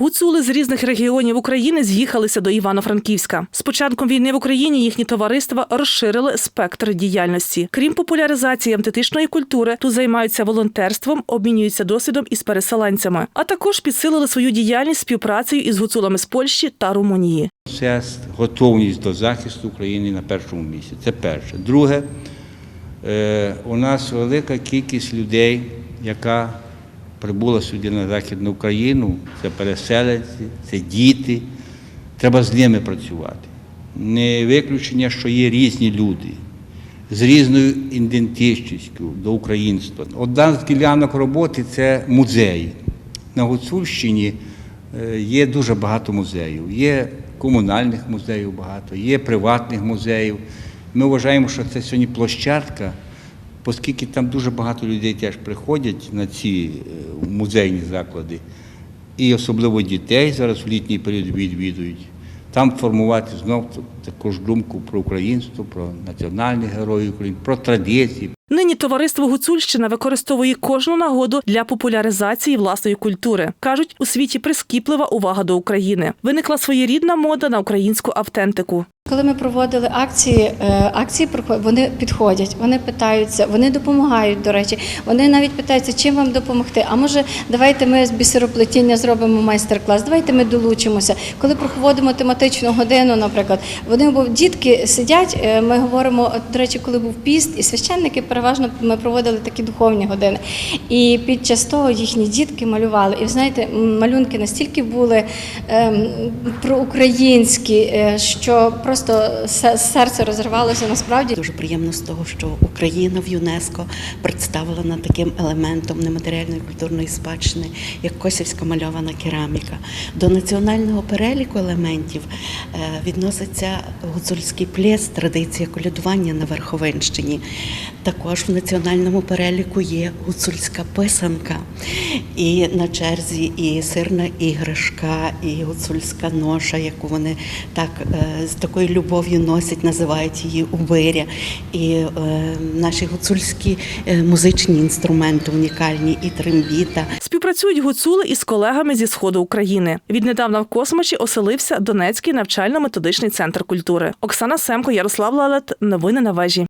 Гуцули з різних регіонів України з'їхалися до Івано-Франківська. З початком війни в Україні їхні товариства розширили спектр діяльності. Крім популяризації автентичної культури, тут займаються волонтерством, обмінюються досвідом із переселенцями, а також підсилили свою діяльність співпрацею із гуцулами з Польщі та Румунії. Це готовність до захисту України на першому місці. Це перше. Друге, е, у нас велика кількість людей, яка прибула сюди на Західну Україну. Це переселенці, це діти. Треба з ними працювати. Не виключення, що є різні люди з різною ідентичністю до українства. Одна з ділянок роботи це музеї. На Гуцульщині е, є дуже багато музеїв. Є комунальних музеїв багато, є приватних музеїв. Ми вважаємо, що це сьогодні площадка, оскільки там дуже багато людей теж приходять на ці е, музейні заклади, і особливо дітей зараз в літній період відвідують. Там формувати знов також думку про українство, про національних героїв України, про традиції, Нині товариство Гуцульщина використовує кожну нагоду для популяризації власної культури. кажуть, у світі прискіплива увага до України. Виникла своєрідна мода на українську автентику. Коли ми проводили акції, е, акції вони підходять, вони питаються, вони допомагають. До речі, вони навіть питаються, чим вам допомогти. А може, давайте ми з бісероплетіння зробимо майстер-клас, давайте ми долучимося. Коли проводимо тематичну годину, наприклад, вони бо дітки сидять. е, Ми говоримо, до речі, коли був піст, і священники переважно ми проводили такі духовні години. І під час того їхні дітки малювали. І ви знаєте, малюнки настільки були ем, проукраїнські, е, що просто се- серце розривалося насправді. Дуже приємно з того, що Україна в ЮНЕСКо представлена таким елементом нематеріальної культурної спадщини, як косівська мальована кераміка. До національного переліку елементів е, відноситься гуцульський плес, традиція колядування на Верховинщині. Також в національному переліку є гуцульська писанка, і на черзі і сирна іграшка, і гуцульська ноша, яку вони так е, з такою любов'ю носять, називають її убиря. І е, наші гуцульські е, музичні інструменти унікальні, і трембіта, Співпрацюють гуцули із колегами зі сходу України. Віднедавна в космочі оселився Донецький навчально-методичний центр культури. Оксана Семко, Ярослав Лалет. Новини на вежі.